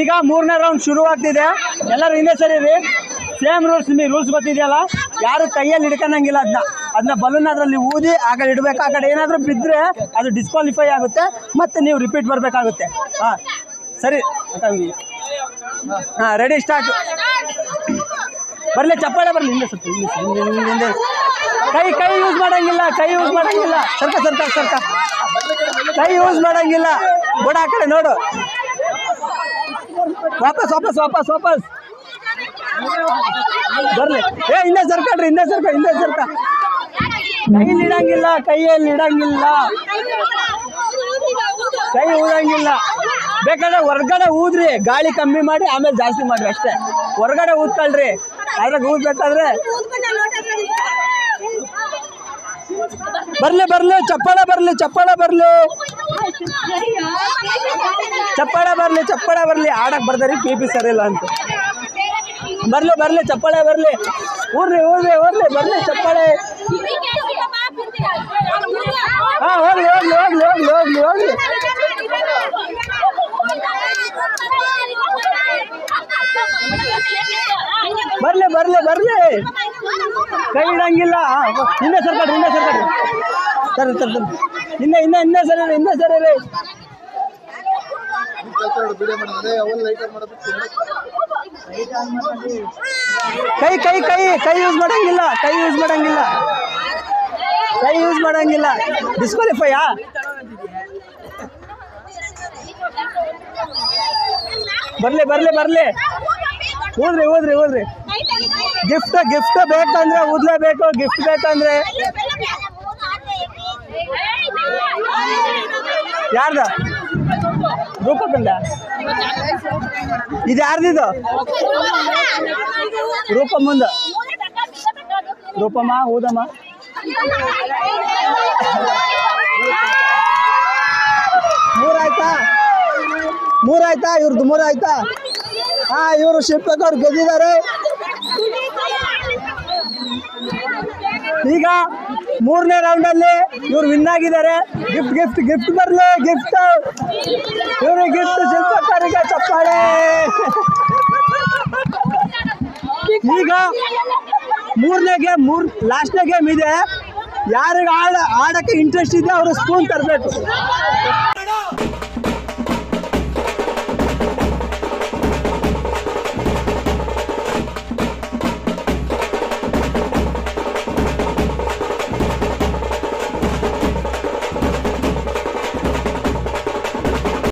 ಈಗ ಮೂರನೇ ರೌಂಡ್ ಶುರು ಆಗ್ತಿದೆ ಎಲ್ಲರೂ ಹಿಂದೆ ರೀ ಸೇಮ್ ರೂಲ್ಸ್ ನಿಮಗೆ ರೂಲ್ಸ್ ಗೊತ್ತಿದೆಯಲ್ಲ? ಯಾರು ಕೈಯಲ್ಲಿ ಹಿಡ್ಕೊಂಡಂಗಿಲ್ಲ ಅದನ್ನ ಅದನ್ನ ಬಲೂನ್ ಅದರಲ್ಲಿ ಊದಿ ಆ ಇಡಬೇಕು. ಆ ಕಡೆ ಏನಾದರೂ ಬಿದ್ದರೆ ಅದು ಡಿಸ್ಕ್ವಾಲಿಫೈ ಆಗುತ್ತೆ. ಮತ್ತು ನೀವು ರಿಪೀಟ್ ಬರಬೇಕಾಗುತ್ತೆ. ಹಾಂ. ಸರಿ. ಹಾಂ ರೆಡಿ ಸ್ಟಾರ್ಟ್ ಬರಲಿ, ಚಪ್ಪಾಳೆ ಬರಲಿ. ಹಿಂದೆ ಸ್ವಲ್ಪ ಕೈ ಕೈ ಯೂಸ್ ಮಾಡೋಂಗಿಲ್ಲ. ಕೈ ಯೂಸ್ ಮಾಡೋಂಗಿಲ್ಲ. ಸರ್ಕ ಸರ್ಕ ಸರ್ಕ. ಕೈ ಯೂಸ್ ಮಾಡೋಂಗಿಲ್ಲ. ಬಡ ಆ ಕಡೆ ನೋಡು. ವಾಪಸ್ ವಾಪಸ್ ವಾಪಸ್ ವಾಪಸ್. ಬರ್ಲಿ. ಏ, ಹಿಂದೆ ಸರ್ಕಡ್ರಿ ಹಿಂದೆ ಸರ್ಕ ಹಿಂದೆ ಸರ್ಕ. ಕೈಯಲ್ಲಿ ಇಡಂಗಿಲ್ಲ ಕೈಯಲ್ಲಿ ಇಡಂಗಿಲ್ಲ. ಕೈ ಊದಂಗಿಲ್ಲ. ಬೇಕಾದ್ರೆ ಹೊರ್ಗಡೆ ಊದ್ರಿ, ಗಾಳಿ ಕಮ್ಮಿ ಮಾಡಿ, ಆಮೇಲೆ ಜಾಸ್ತಿ ಮಾಡ್ರಿ ಅಷ್ಟೇ. ಹೊರ್ಗಡೆ ಊದ್ಕೊಳ್ರಿ. ಅದ್ರಾಗ ಊದ್ಬೇಕಾದ್ರೆ ಬರ್ಲಿ ಬರ್ಲಿ, ಚಪ್ಪಾಳ ಬರ್ಲಿ ಚಪ್ಪಾಳ ಬರ್ಲಿ. ಚಪ್ಪಾಳ ಬರ್ಲಿ ಚಪ್ಪಾಳ ಬರ್ಲಿ. ಆಡಕ್ ಬರ್ದಾರಿ ಪಿ. ಪಿ. ಸರಿಲ್ಲ ಅಂತ. ಬರ್ಲಿ ಬರ್ಲಿ, ಚಪ್ಪಾಳೆ ಬರ್ಲಿ. ಊರ್ರಿ ಊರ್ರಿ ಊರ್ಲಿ, ಬರ್ಲಿ, ಚಪ್ಪಾಳೆ. ಹಾ, ಹೋಗ್ಲಿ ಹೋಗ್ಲಿ ಹೋಗ್ಲಿ ಹೋಗ್ಲಿ ಹೋಗ್ಲಿ ಹೋಗ್ಲಿ. ಬರ್ಲಿ ಬರ್ಲಿ ಬರ್ಲಿ. ಕೈ ಇಡಂಗಿಲ್ಲ. ಹಿಂದೆ ಸರ್ಕಾರ ಹಿಂದೆ ಸರ್ಕಡ್ರಿ ಇನ್ನ ಇನ್ನ ಇನ್ನ ಸರಿ ರೀ ಕೈ ಕೈ ಕೈ ಕೈ ಯೂಸ್ ಮಾಡಂಗಿಲ್ಲ, ಕೈ ಯೂಸ್ ಮಾಡಂಗಿಲ್ಲ. ಕೈ ಯೂಸ್ ಮಾಡಂಗಿಲ್ಲ. ಡಿಸ್ಕ್ವಾಲಿಫೈಯಾ ಬರ್ಲಿ ಬರ್ಲಿ ಬರ್ಲಿ. ಊದ್ರಿ ಹೋದ್ರಿ ಹೋದ್ರಿ ಗಿಫ್ಟ್ ಗಿಫ್ಟ್ ಬೇಕಂದ್ರೆ ಊದ್ಲೇಬೇಕು ಗಿಫ್ಟ್ ಬೇಕಂದ್ರೆ. ಯಾರ್ದ? ರೂಪಕಂದ ಇದು ಯಾರ್ದಿದು? ಮುಂದ ರೂಪಮ್ಮ ಊದಮ್ಮ ಮೂರಾಯ್ತಾ? ಮೂರಾಯ್ತಾ? ಇವ್ರದ್ದು ಮೂರಾಯ್ತಾ? ಹಾ, ಇವರು ಶಿಲ್ಪಕ್ ಗೆದ್ದಿದ್ದಾರೆ. ಈಗ ಮೂರನೇ ರೌಂಡಲ್ಲಿ ಇವ್ರು ವಿನ್ ಆಗಿದ್ದಾರೆ. ಗಿಫ್ಟ್ ಗಿಫ್ಟ್ ಗಿಫ್ಟ್ ಬರಲಿ ಗಿಫ್ಟ್ ಇವ್ರಿಗೆ ಗಿಫ್ಟ್ ಶಿಲ್ಪಕಾರಿಗೆ ಚಪ್ಪಾಳೆ. ಈಗ ಮೂರನೇ ಗೇಮ್ ಮೂರ್ ಲಾಸ್ಟ್ನೇ ಗೇಮ್ ಇದೆ. ಯಾರಿಗೆ ಆಡ, ಆಡಕ್ಕೆ ಇಂಟ್ರೆಸ್ಟ್ ಇದೆ ಅವರು ಸ್ಪೂನ್ ತರಬೇಕು.